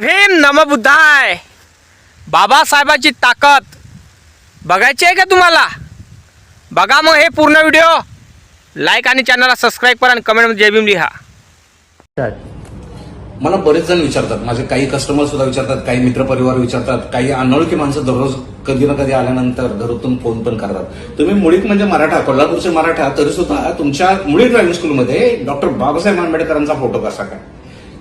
भीम नमबुद्धाय बाबासाहेबाची ताकद. बघायची आहे का तुम्हाला? बघा मग हे पूर्ण व्हिडिओ लाईक आणि चॅनलला सबस्क्राईब करा आणि कमेंटमध्ये जय भीम लिहा. मला बरेच जण विचारतात. माझे काही कस्टमर सुद्धा विचारतात काही मित्रपरिवार विचारतात काही अनोळखी माणसं दररोज कधी ना कधी आल्यानंतर घरातून फोन पण करतात. तुम्ही मुळीत म्हणजे मराठा कोल्हापूरचे मराठा तरी सुद्धा तुमच्या मुळी ड्रायव्हिंग स्कूलमध्ये डॉक्टर बाबासाहेब आंबेडकरांचा फोटो कसा काय?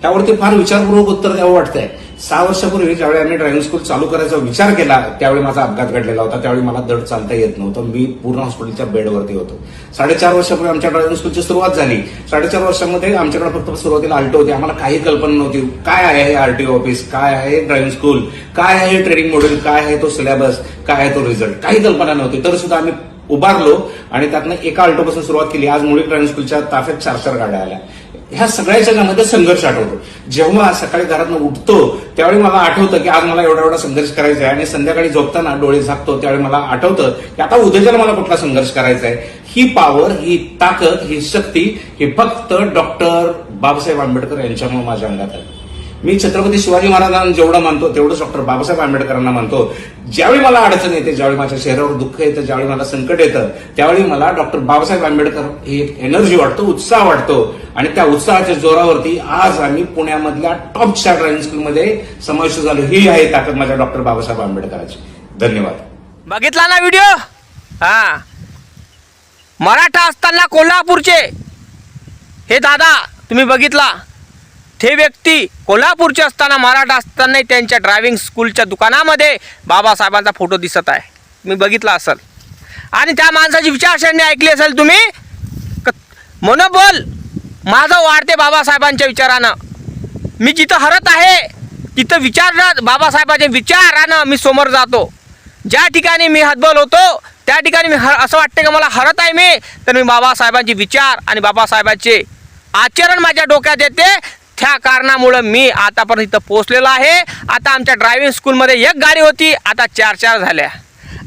त्यावरती फार विचारपूर्वक उत्तर द्यावं वाटतंय. सहा वर्षापूर्वी ज्यावेळी आम्ही ड्रायव्हिंग स्कूल चालू करायचा विचार केला त्यावेळी माझा अपघात घडलेला होता. त्यावेळी मला दड चालता येत नव्हतं. मी पूर्ण हॉस्पिटलच्या बेडवरती होतो. साडेचार वर्षापूर्वी आमच्या ड्रायव्हिंग स्कूलची सुरुवात झाली. साडेचार वर्षामध्ये आमच्याकडे फक्त सुरुवातीला आल्टो होती. आम्हाला काही कल्पना नव्हती. काय आहे आरटीओ ऑफिस काय आहे ड्रायव्हिंग स्कूल काय आहे ट्रेनिंग मॉड्यूल काय आहे तो सिलेबस काय आहे तो रिझल्ट काही कल्पना नव्हती. तर सुद्धा आम्ही उभारलो आणि त्यातनं एका अल्टोपासून सुरुवात केली. आज मुळी ड्रायव्हिंग स्कूलच्या ताफ्यात चार चार गाड्या आल्या. ह्या सगळ्या जगामध्ये संघर्ष आठवतो. जेव्हा सकाळी घरातून उठतो त्यावेळी मला आठवतं की आज मला एवढा एवढा संघर्ष करायचा आहे. आणि संध्याकाळी झोपताना डोळे झाकतो त्यावेळी मला आठवतं की आता उद्याच्याला मला कुठला संघर्ष करायचा आहे. ही पॉवर ही ताकद ही शक्ती ही फक्त डॉक्टर बाबासाहेब आंबेडकर यांच्यामुळे माझ्या अंगात आली. मी छत्रपती शिवाजी महाराजांना जेवढं मानतो तेवढंच डॉक्टर बाबासाहेब आंबेडकरांना मानतो. ज्यावेळी मला अडचण येते ज्यावेळी माझ्या शरीरावर दुःख येतं ज्यावेळी मला संकट येतं त्यावेळी मला डॉक्टर बाबासाहेब आंबेडकर ही एक एनर्जी वाटतो उत्साह वाटतो. आणि त्या उत्साहाच्या जोरावरती आज आम्ही पुण्यामधल्या टॉपच्या ड्रायव्हिंग स्कूलमध्ये समाविष्ट झालो. ही आहे ताकद माझ्या डॉक्टर बाबासाहेब आंबेडकरांची. धन्यवाद. बघितला ना व्हिडिओ? हा. मराठा असताना कोल्हापूरचे. हे दादा तुम्ही बघितला? ते व्यक्ती कोल्हापूरचे असताना मराठा असताना त्यांच्या ड्रायव्हिंग स्कूलच्या दुकानामध्ये बाबासाहेबांचा फोटो दिसत आहे. मी बघितला असेल. आणि त्या माणसाची विचारसरणी ऐकली असेल तुम्ही? मनोबल! माझं वाढते बाबासाहेबांच्या विचारानं. मी जिथं हरत आहे तिथं विचार बाबासाहेबांच्या विचारानं मी समोर जातो. ज्या ठिकाणी मी हतबल होतो त्या ठिकाणी मी हर असं वाटते का मला हरत आहे मी. तर मी बाबासाहेबांचे विचार आणि बाबासाहेबांचे आचरण माझ्या डोक्यात येते. त्या कारणामुळं मी आतापर्यंत इथं पोचलेलो आहे. आता आमच्या ड्रायव्हिंग स्कूलमध्ये एक गाडी होती. आता चार चार झाल्या.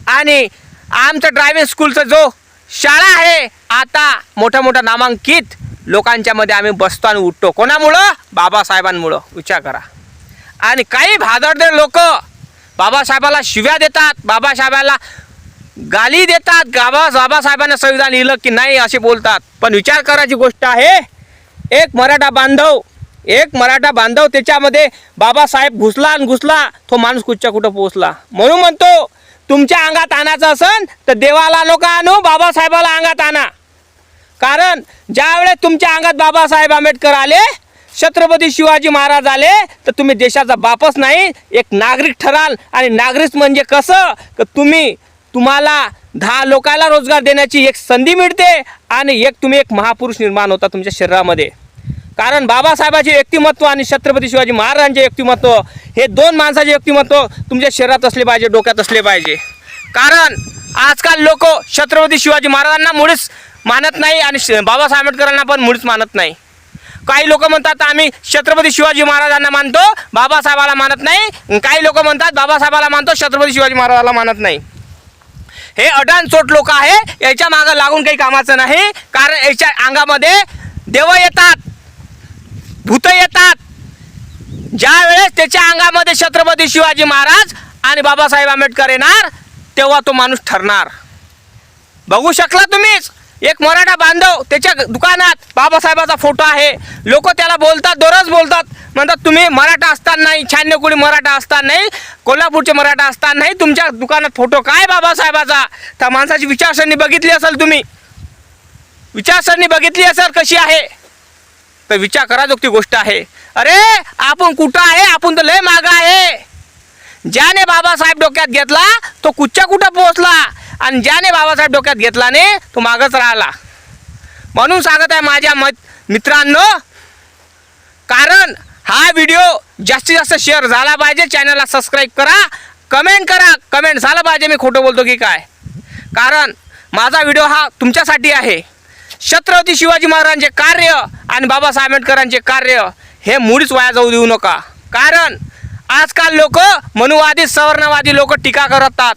आणि आमचं ड्रायव्हिंग स्कूलचं जो शाळा आहे आता मोठ्या मोठ्या नामांकित लोकांच्यामध्ये आम्ही बसतो आणि उठतो. कोणामुळं? बाबासाहेबांमुळं. विचार करा. आणि काही भादरदे लोक बाबासाहेबाला शिव्या देतात. बाबासाहेबाला गाली देतात. बाबा बाबासाहेबांना संविधान लिहिलं की नाही असे बोलतात. पण विचार करायची गोष्ट आहे एक मराठा बांधव एक मराठा बांधव त्याच्यामध्ये बाबासाहेब घुसला आणि घुसला तो माणूस कुठच्या कुठं पोहोचला. म्हणून म्हणतो तुमच्या अंगात आणायचं असन तर देवाला नका आणू बाबासाहेबाला अंगात आणा. कारण ज्यावेळेस तुमच्या अंगात बाबासाहेब आंबेडकर आले छत्रपती शिवाजी महाराज आले तर तुम्ही देशाचा बापच नाही एक नागरिक ठराल. आणि नागरिक म्हणजे कसं? तर तुम्ही तुम्हाला दहा लोकांना रोजगार देण्याची एक संधी मिळते आणि एक तुम्ही एक महापुरुष निर्माण होता तुमच्या शरीरामध्ये. कारण बाबासाहेबाचे व्यक्तिमत्व आणि छत्रपती शिवाजी महाराजांचे व्यक्तिमत्व हे दोन माणसाचे व्यक्तिमत्व तुमच्या शरीरात असले पाहिजे डोक्यात असले पाहिजे. कारण आजकाल लोक छत्रपती शिवाजी महाराजांना मुळीच मानत नाही आणि श- बाबासाहेब आंबेडकरांना पण मुळीच मानत नाही. काही लोक म्हणतात आम्ही छत्रपती शिवाजी महाराजांना मानतो बाबासाहेबाला मानत नाही. काही लोक म्हणतात बाबासाहेबाला मानतो छत्रपती शिवाजी महाराजाला मानत नाही. हे अडाणचोट लोक आहे याच्या मागं लागून काही कामाचं नाही कारण याच्या अंगामध्ये देव येतात. भूत येतात. ज्या वेळेस त्याच्या अंगामध्ये छत्रपती शिवाजी महाराज आणि बाबासाहेब आंबेडकर येणार तेव्हा तो माणूस ठरणार. बघू शकला तुम्हीच एक मराठा बांधव त्याच्या दुकानात बाबासाहेबाचा फोटो आहे. लोक त्याला बोलतात दररोज बोलतात म्हणतात तुम्ही मराठा असताना नाही छान्यकुळी मराठा असताना नाही कोल्हापूरचे मराठा असताना नाही तुमच्या दुकानात फोटो काय बाबासाहेबाचा? त्या माणसाची विचारसरणी बघितली असेल तुम्ही. विचारसरणी बघितली असेल कशी आहे? तर विचार करा ती गोष्ट आहे. अरे आपण कुठं आहे? आपण तर लय माग आहे. ज्याने बाबासाहेब डोक्यात घेतला तो कुठच्या कुठं पोहोचला? आणि ज्याने बाबासाहेब डोक्यात घेतला ने तो मागच राहिला. म्हणून सांगत आहे माझ्या मत मित्रांनो कारण हा व्हिडिओ जास्तीत जास्त शेअर झाला पाहिजे. चॅनलला सबस्क्राईब करा कमेंट करा. कमेंट झालं पाहिजे मी खोटं बोलतो की काय? कारण माझा व्हिडिओ हा तुमच्यासाठी आहे. छत्रपती शिवाजी महाराजांचे कार्य आणि बाबासाहेब आंबेडकरांचे कार्य हे मुळीच वाया जाऊ देऊ नका. कारण आजकाल लोक मनुवादी सवर्णवादी लोक टीका करतात.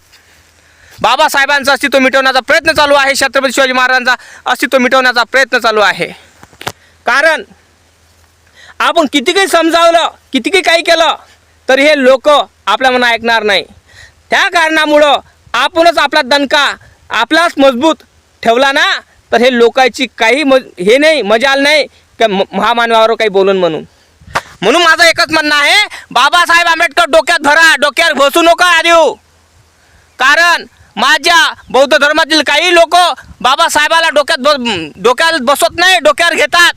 बाबासाहेबांचं अस्तित्व मिटवण्याचा प्रयत्न चालू आहे छत्रपती शिवाजी महाराजांचा अस्तित्व मिटवण्याचा प्रयत्न चालू आहे. कारण आपण किती काही समजावलं किती काही काही केलं तरी हे लोक आपल्या मना ऐकणार नाही. त्या कारणामुळं आपणच आपला दणका आपलाच मजबूत ठेवला ना तर हे लोकांची काही म हे नाही मजाल नाही का म- महामानवावर काही बोलून म्हणून. म्हणून माझं एकच म्हणणं आहे बाबासाहेब आंबेडकर डोक्यात भरा डोक्यात बसू नका आदेऊ कारण माझ्या बौद्ध धर्मातील काही लोक बाबासाहेबाला डोक्यात ब डोक्यात बसत नाही डोक्यावर घेतात.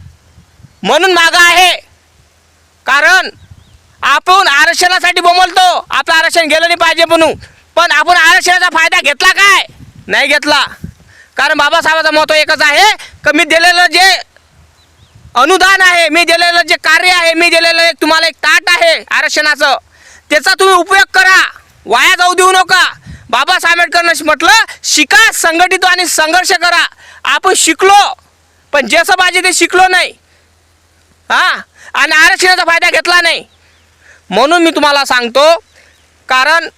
म्हणून मागं आहे. कारण आपण आरक्षणासाठी बोमलतो आपलं आरक्षण गेलं नाही पाहिजे म्हणून. पण आपण आरक्षणाचा फायदा घेतला काय? नाही घेतला. कारण बाबासाहेबाचं महत्त्व एकच आहे का मी दिलेलं जे अनुदान आहे मी दिलेलं जे कार्य आहे मी दिलेलं एक तुम्हाला एक ताट आहे आरक्षणाचं त्याचा तुम्ही उपयोग करा. वाया जाऊ देऊ नका. बाबासाहेब आंबेडकरनं म्हटलं शिका संघटित आणि संघर्ष करा. आपण शिकलो पण जसं पाहिजे ते शिकलो नाही. हां? आणि आरक्षणाचा फायदा घेतला नाही. म्हणून मी तुम्हाला सांगतो कारण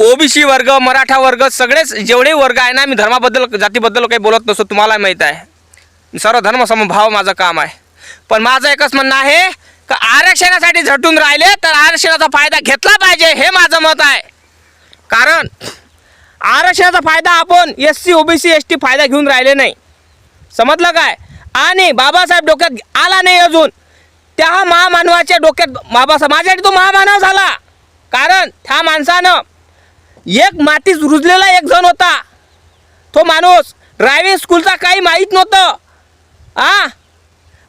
ओबीसी वर्ग मराठा वर्ग सगळेच जेवढे वर्ग आहे ना मी धर्माबद्दल जातीबद्दल काही बोलत नसतो तुम्हाला माहीत आहे. सर्व धर्म समभाव माझं काम आहे. पण माझं एकच म्हणणं आहे का आरक्षणासाठी झटून राहिले तर आरक्षणाचा फायदा घेतला पाहिजे हे माझं मत आहे. कारण आरक्षणाचा फायदा आपण S C OBC S T फायदा घेऊन राहिले नाही. समजलं काय? आणि बाबासाहेब डोक्यात आला नाही अजून. त्या महामानवाच्या डोक्यात बाबासाहेब माझ्यासाठी तो महामानव झाला. कारण त्या माणसानं एक मातीस रुजलेला एक जण होता. तो माणूस ड्रायव्हिंग स्कूलचा काही माहीत नव्हतं. आ?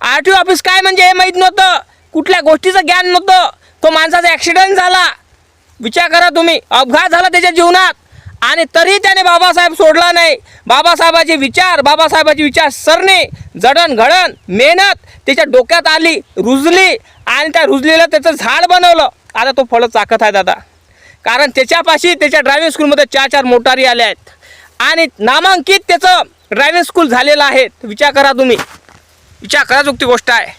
आर टी ऑफिस काय म्हणजे हे माहीत नव्हतं. कुठल्या गोष्टीचं ज्ञान नव्हतं. तो माणसाचा ॲक्सिडेंट झाला. विचार करा तुम्ही. अपघात झाला त्याच्या जीवनात. आणि तरी त्याने बाबासाहेब सोडला नाही. बाबासाहेबाचे विचार बाबासाहेबाची विचार सरणे जडणघडण मेहनत त्याच्या डोक्यात आली रुजली आणि त्या रुजलेलं त्याचं झाड बनवलं. आता तो फळं चाकत आहे दादा. कारण त्याच्यापाशी त्याच्या ड्रायव्हिंग स्कूलमध्ये चार चार मोटारी आल्या आहेत. आणि नामांकित त्याचं ड्रायव्हिंग स्कूल झालेलं आहे. विचार करा तुम्ही. विचार करा चुकती गोष्ट आहे.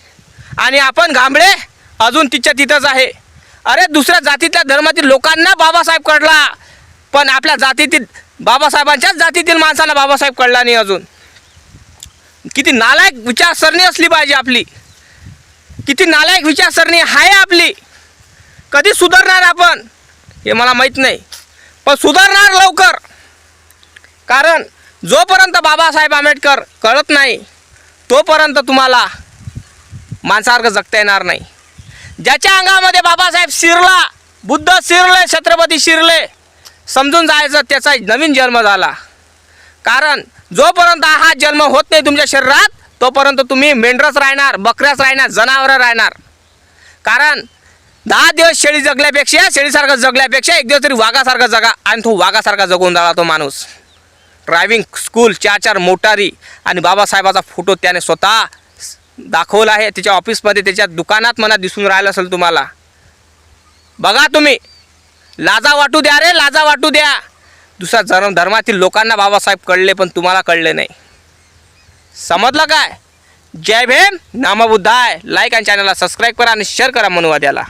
आणि आपण घांबळे अजून तिच्या तिथंच आहे. अरे दुसऱ्या जातीतल्या धर्मातील लोकांना बाबासाहेब कळला. पण आपल्या जातीतील बाबासाहेबांच्याच जातीतील माणसांना बाबासाहेब कळला नाही अजून. किती नालायक विचारसरणी असली पाहिजे आपली. किती नालायक विचारसरणी आहे आपली. कधी सुधारणार आपण? हे मला माहीत नाही. पण सुधारणार लवकर. कारण जोपर्यंत बाबासाहेब आंबेडकर कळत नाही तोपर्यंत तुम्हाला माणसासारखं जगता येणार नाही. ज्याच्या अंगामध्ये बाबासाहेब शिरला बुद्ध शिरले छत्रपती शिरले समजून जायचं त्याचा नवीन जन्म झाला. कारण जोपर्यंत हा जन्म होत नाही तुमच्या शरीरात तोपर्यंत तुम्ही मेंढरच राहणार बकऱ्याच राहणार जनावरं राहणार. कारण दहा दिवस शेळी जगल्यापेक्षा शेळीसारखं जगल्यापेक्षा एक दिवस तरी वाघासारखं जगा आणि तो वाघासारखा जगून झाला तो माणूस. ड्रायव्हिंग स्कूल चार चार मोटारी आणि बाबासाहेबाचा फोटो त्याने स्वतः दाखवला आहे. त्याच्या ऑफिसमध्ये त्याच्या दुकानात मला दिसून राहिलं असेल तुम्हाला. बघा तुम्ही. लाजा वाटू द्या रे लाजा वाटू द्या. दुसऱ्या धर्म धर्मातील लोकांना बाबासाहेब कळले पण तुम्हाला कळले नाही. समजलं काय? जय भीम नामबुद्धाय लाईक आणि चॅनलला सबस्क्राईब करा आणि शेअर करा मनुवाद्याला.